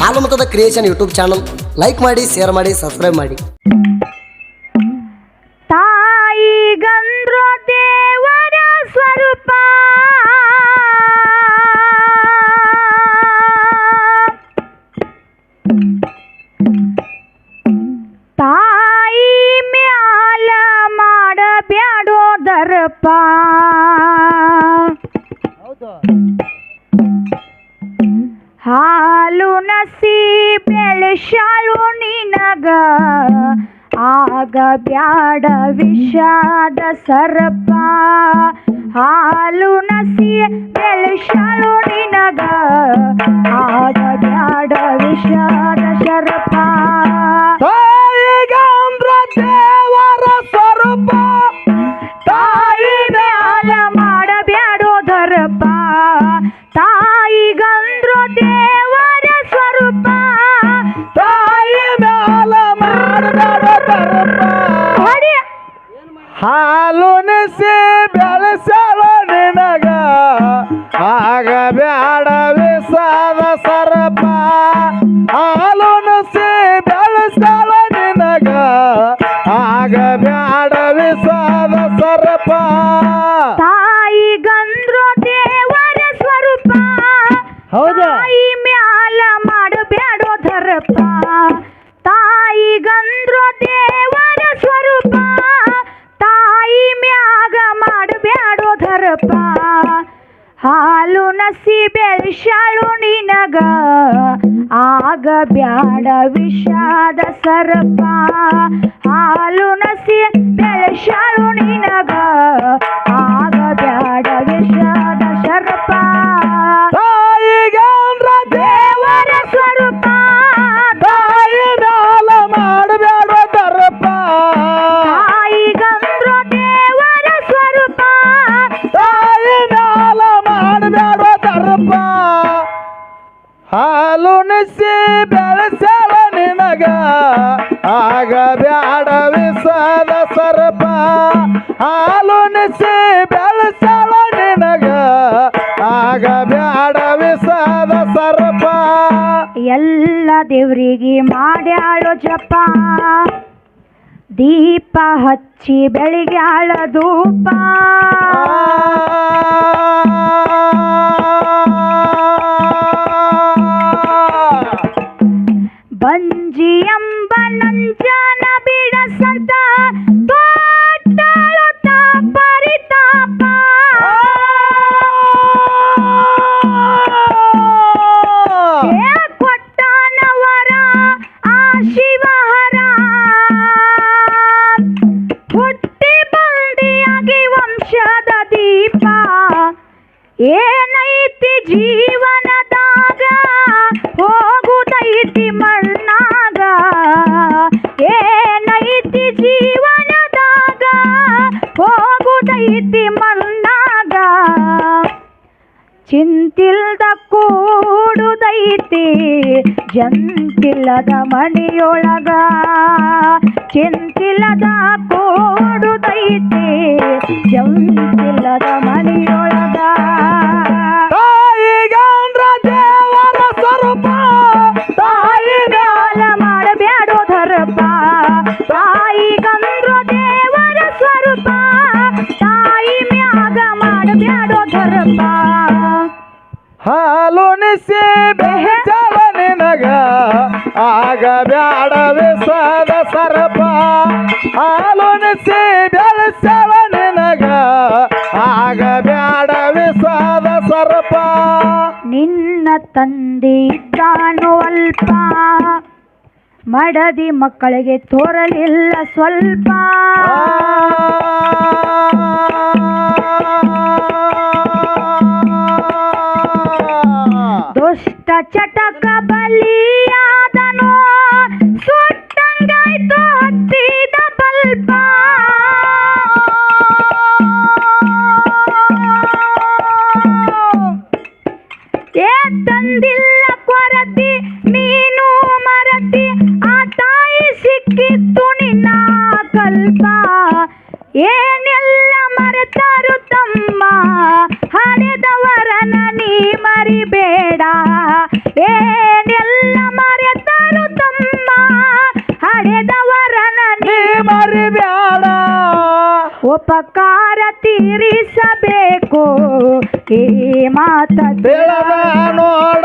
ಹಾಲುಮತದ creation YouTube channel like ಮಾಡಿ share ಮಾಡಿ subscribe ಮಾಡಿ ತಾಯಿ ಗಂಧ್ರೋ ದೇವರ ಸ್ವರೂಪ ಆಸಿ ಬೆಳೆಸಾಳು ನಿನಗ. ಆಗ ಬ್ಯಾಡ ವಿಷಾದ ಸರ್ಪ. ಹಾಲು ನಸಿ ಬೆಳೆಸಾಳು ನಿನಗ. ಆಗ ಬ್ಯಾಡ ವಿಷಾದ ಹಾಲುಣಿಸಿ ಬೆಳೆಸಲು ನಿನಗ ಆಗ ಬ್ಯಾಡ. ಮಾಧರಪ್ಪ ಹಾಲು ನಸಿ ಬೆಳ್ಶಾಳು ನಿನಗ ಆಗ ಬ್ಯಾಡ ವಿಷಾದ ಸರಪ ಹಾಲು ನಸಿ ಬೆಳ್ಶಾಳು ನಿನಗ. ಬೆಳೆಸಿ ಬೆಳೆಸವ ನಿನಗ. ಆಗ ಬ್ಯಾಡ ಬ್ಯಾಡವಿಸದ ಸರ್ಪ. ಹಾಲುನಿಸಿ ಬೆಳೆಸವ ನಿನಗ. ಆಗ ಬ್ಯಾಡ ಬ್ಯಾಡವಿಸದ ಸರ್ಪ. ಎಲ್ಲ ದೇವ್ರಿಗೆ ಮಾಡ್ಯಾಳು ಜಪ. ದೀಪ ಹಚ್ಚಿ ಬೆಳಿಗ್ಯಾಳ ಧೂಪ. Titi. ಮಡದಿ ಮಕ್ಕಳಿಗೆ ತೋರಲಿಲ್ಲ ಸ್ವಲ್ಪ. ದುಷ್ಟ ಚಟಕ ಬಲಿ ಮರೆತಿತ್ತು ನಿನ್ನ ಕಲ್ಪ. ಏನೆಲ್ಲ ಮರೆತರು ತಮ್ಮ? ಹಳೆದವರನ ನೀ ಮರಿಬೇಡ. ಏನೆಲ್ಲ ಮರೆತರು ತಮ್ಮ? ಹಳೆದವರನ ನೀ ಮರಿಬೇಡ. ಉಪಕಾರ ತೀರಿಸಬೇಕು. ಈ ಮಾತ ನೋಡ.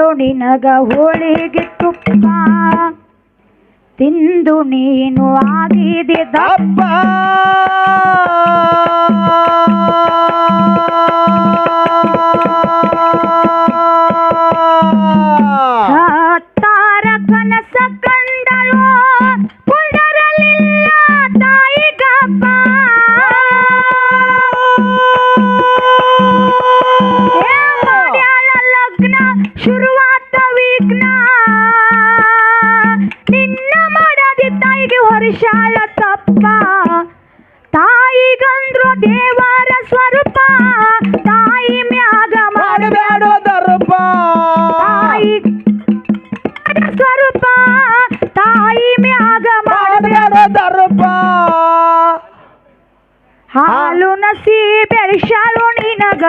ಉಣಿಶಾಳು ನಿನಗ ಹೋಳಿಗೆ ತುಪ್ಪ ತಿಂದು ನೀನು ಆಗಿದೆ ದಪ್ಪ ಹೊರಶಾಳ ತಪ್ಪ. ತಾಯಿಗಂದ್ರು ದೇವರ ಸ್ವರೂಪ. ತಾಯಿ ಮ್ಯಾಗ ಮಾಡಬೇಡೋ ದರ್ಪ ತಾಯಿ ಸ್ವರೂಪ. ತಾಯಿ ಮ್ಯಾಗ ಮಾಡಬೇಡೋ ದರ್ಪ ಹಾಲು ನಸಿ ಬೆಳೆಸಾಳು ನಿನಗ.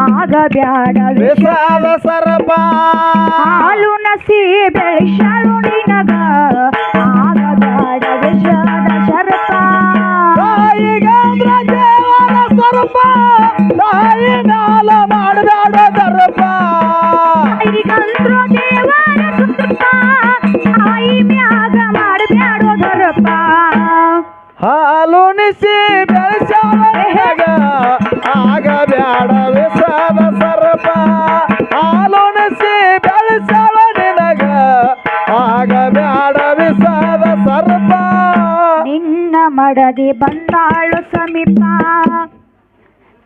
ಆಗ ಬ್ಯಾಡ ವಿಷ. ವಿಷಾದ ಸರ್ಪ. ಹಾಲು ನಸಿ ಬೆಳೆಸಾಳು ನಿನಗ. ಮಡದಿ ಬಂದಾಳು ಸಮೀಪ.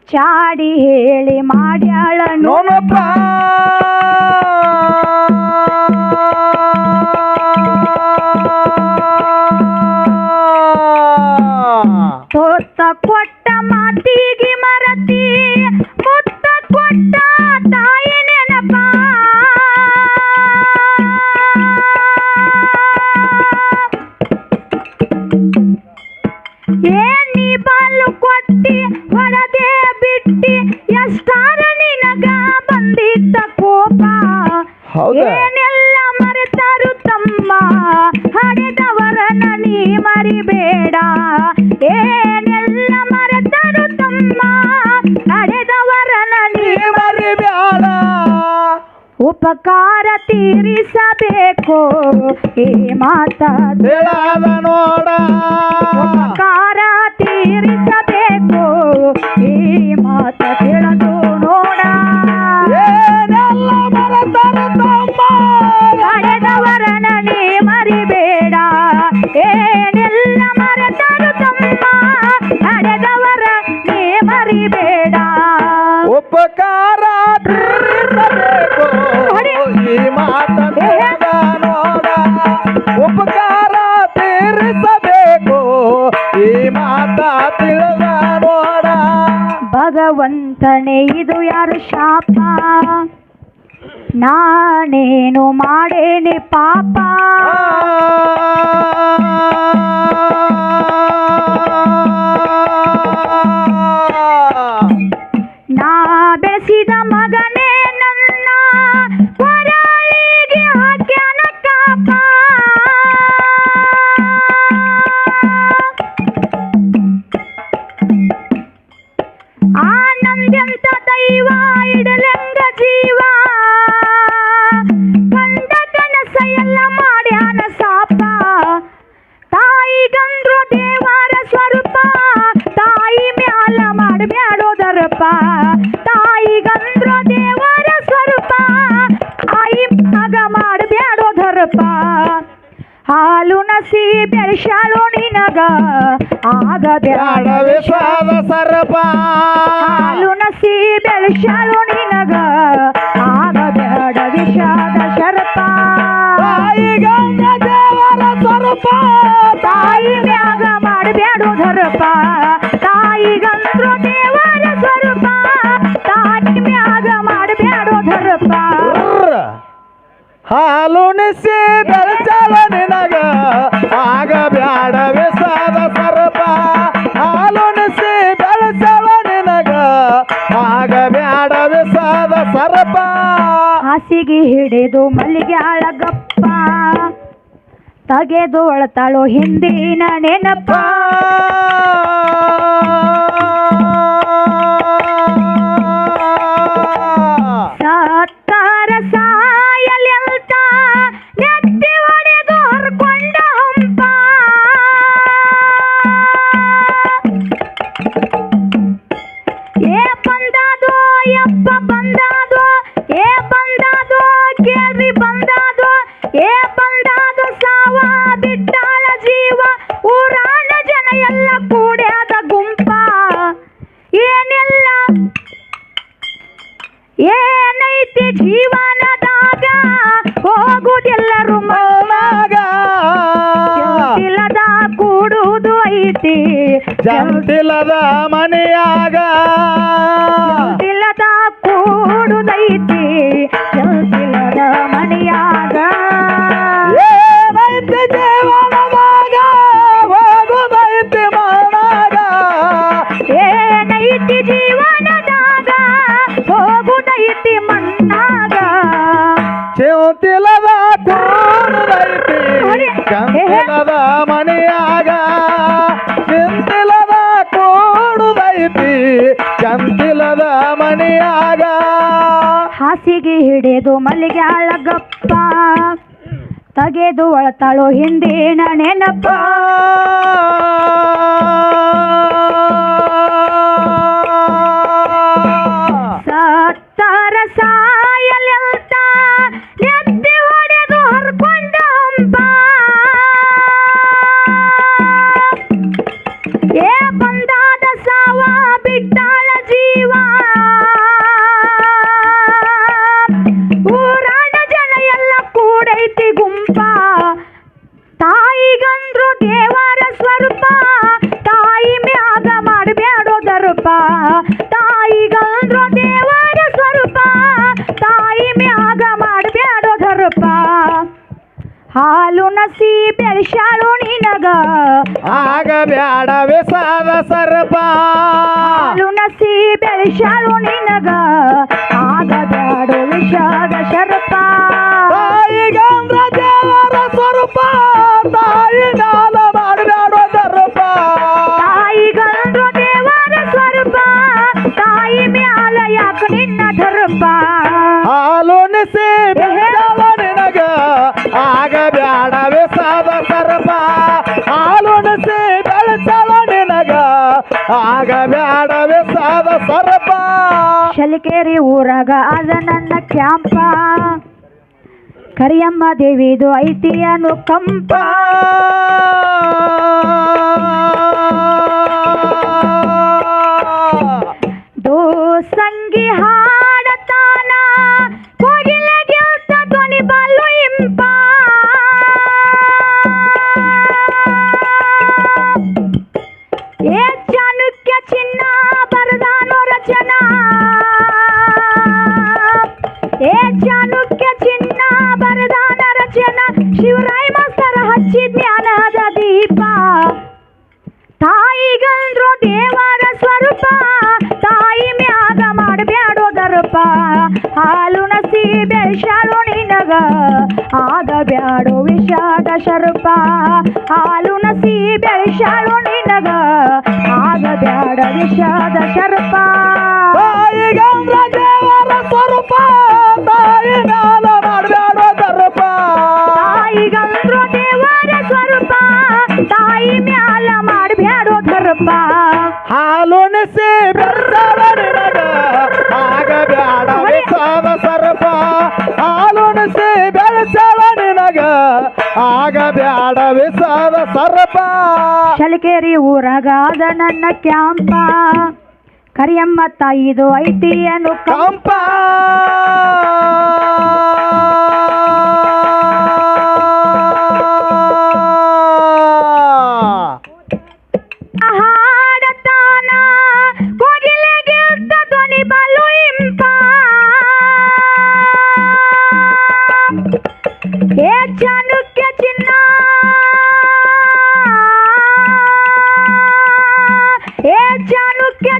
ಚಾಡಿ ಹೇಳಿ ಮಾಡ್ಯಾಳ ನೋನಪ್ಪ! ತೊತ್ತ ಕೊಟ್ಟ ಮಾತಿಗೆ ಮರತಿ ಮುತ್ತ ಕೊಟ್ಟ ತಾಯಿ ನೆನಪ. ಏನ್ ಬಾಲು ಕೊಟ್ಟಿ ಹೊರಗೆ ಬಿಟ್ಟಿ ಎಷ್ಟಾರ ನಿನಗ ಬಂದಿದ್ದ ಕೋಪ? ಹೌದಾ? ಏನೆಲ್ಲ ಮರೆತರು ತಮ್ಮ? ಹಡೆದವರನ್ನ ನೀ ಮರಿಬೇಡ. ಏನೆಲ್ಲ ಮರೆತರು ತಮ್ಮ? ಹಡೆದವರನ್ನ ನೀ ನೀ ಉಪಕಾರ ತೀರಿಸಬೇಕು ಈ ಮಾತ ಹೇಳದ ನೋಡ. ಭಗವಂತನೇ ಇದು ಯಾರು ಶಾಪ? ನಾನೇನು ಮಾಡೇನೆ ಪಾಪ? ಆಗ ಬ್ಯಾಡ ವಿಷಾದ ಸರ್ಪ. ಹಾಲು ನಸಿ ಬೆಳೆಸಾಳು ನಿನಗ ಆಗ ಬ್ಯಾಡ ವಿಷಾದ ಶರಪ. ತಾಯಿ ಗಂಗ ದೇವರ ಸ್ವರೂಪ. ತಾಯಿ ಮ್ಯಾಗ ಮಾಡಬ್ಯಾಡು ಧರಪ. ತಾಯಿಗಂದ್ರು ದೇವರ ಸ್ವರೂಪ. ತಾಯಿ ಮ್ಯಾಗ ಮಾಡಬೇಡು ಧರಪ. ಹಾಲು ನಿಸಿ ಬೆಳೆಸಲ ನಿನಗ ಆಗ ಬ್ಯಾಡ ಹಿಡಿದು ಮಲ್ಲಿಗೆ ಗಪ್ಪ ತಗೆದು ಅಳತಾಳು ಹಿಂದಿನ ನೆನಪ. ಹಾಸಿಗೆ ಮಲ್ಲಿಗೆ ಮಲ್ಲಿಗ್ಯಾಳ ಗಪ್ಪ ತಗೆದು ಅಳತಾಳು ಹಿಂದಿನ ನೆನಪ. ಮಾಡಬ್ಯಾಡೋ ತಾಯಿಗಂದ್ರ ದೇವರ ಸ್ವರೂಪ. ತಾಯಿ ಮ್ಯಾಗ ಮಾಡಬ್ಯಾಡೋ ದರ್ಪ ಹಾಲು ನಸಿ ಬೆಳೆಸಾಳು ನಿನಗ. ಆಗ ಬ್ಯಾಡವೇ ಸಾದ ಸರ್ಪ ಹಾಲು ನಸಿ ಬೆಳೆಸಾಳು ನಿನಗ. ಆಗ ಬ್ಯಾಡೋ ವಿಷಾದ ಶರಪ ತಾಯಿಗಂದ್ರ ದೇವರ ಸ್ವರೂಪ. ತಾಯಿ ಶಲಿಕೇರಿ ಊರಾಗ ಅದ ನನ್ನ ಕ್ಯಾಂಪ ಕರಿಯಮ್ಮ ದೇವಿದು ಐತಿಯನು ಕಂಪ. ದೋ ಸಂಗಿ ಹಾಡತಾನ ದರ್ಪ ಹಾಲು ನಸಿ ಬೇಷಾಲು ನಿನಗ. ಆಗ ಬ್ಯಾಡೋ ವಿಷಾದ ಶರಪ. ಹಾಲು ನಸಿ ಬೇಷಾಲು ನಿನಗ. ಆಗ ಬ್ಯಾಡ ವಿಷಾದ ಶರಪ್ಪ ಸ್ವರೂಪ. ಮಾಡಬ್ಯಾಡೋ ಹಾಲುಣಿಸಿ ಬೆಳೆಸಲ ನಿನಗ ಆಗ ಬ್ಯಾಡ ವಿಷಾದ ಸರ್ಪ. ಹಾಲು ನಿಸಿ ಬೆಳೆಸಲ ನಿನಗ. ಆಗ ಬ್ಯಾಡ ವಿಷದ ಸರ್ಪ. ಚಲಕೇರಿ ಊರಾಗಾದ ನನ್ನ ಕ್ಯಾಂಪ. ಕರಿಯಮ್ಮ ತಾಯಿದು ಐತಿ ಅನು ಕಂಪ.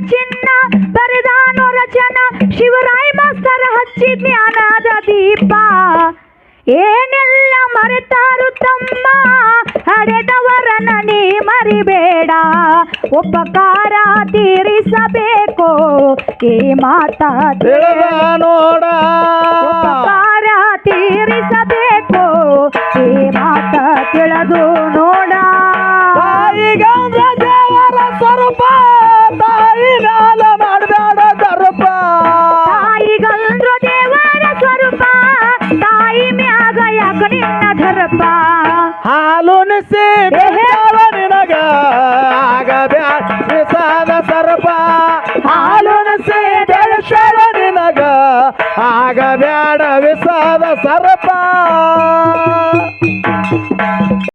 ಚಿನ್ನ! ಬರೆದಾನು ರಚನ! ಶಿವರಾಯ ಮಾಸ್ತರ ಹಚ್ಚಿ ಜ್ಞಾನದ ದೀಪ! ಏನೆಲ್ಲ ಮರೆತಾರು ತಮ್ಮ? ಹಡೆದವರನ್ನ ನೀ ಮರಿಬೇಡ! ಉಪಕಾರ ತೀರಿಸಬೇಕು ಈ ಮಾತಾ ನೋಡ! ತೀರಿಸಬೇಕು. ಈ ಮಾತ ತಿಳಿದು ನೋಡ. ತಾಯಿಗಂದ್ರ ದೇವರ ಸ್ವರೂಪ ತಾಯಿ ಮ್ಯಾಲ ಮಾಡಬೇಡ ದರ್ಪ ತಾಯಿಗಂದ್ರು ದೇವರ ಸ್ವರೂಪ ತಾಯಿ ಮ್ಯಾಗ ಯಾಕ ನಿನ್ನ ಧರಪ ಹಾಲು ನಿಸಿ ಏಹೇ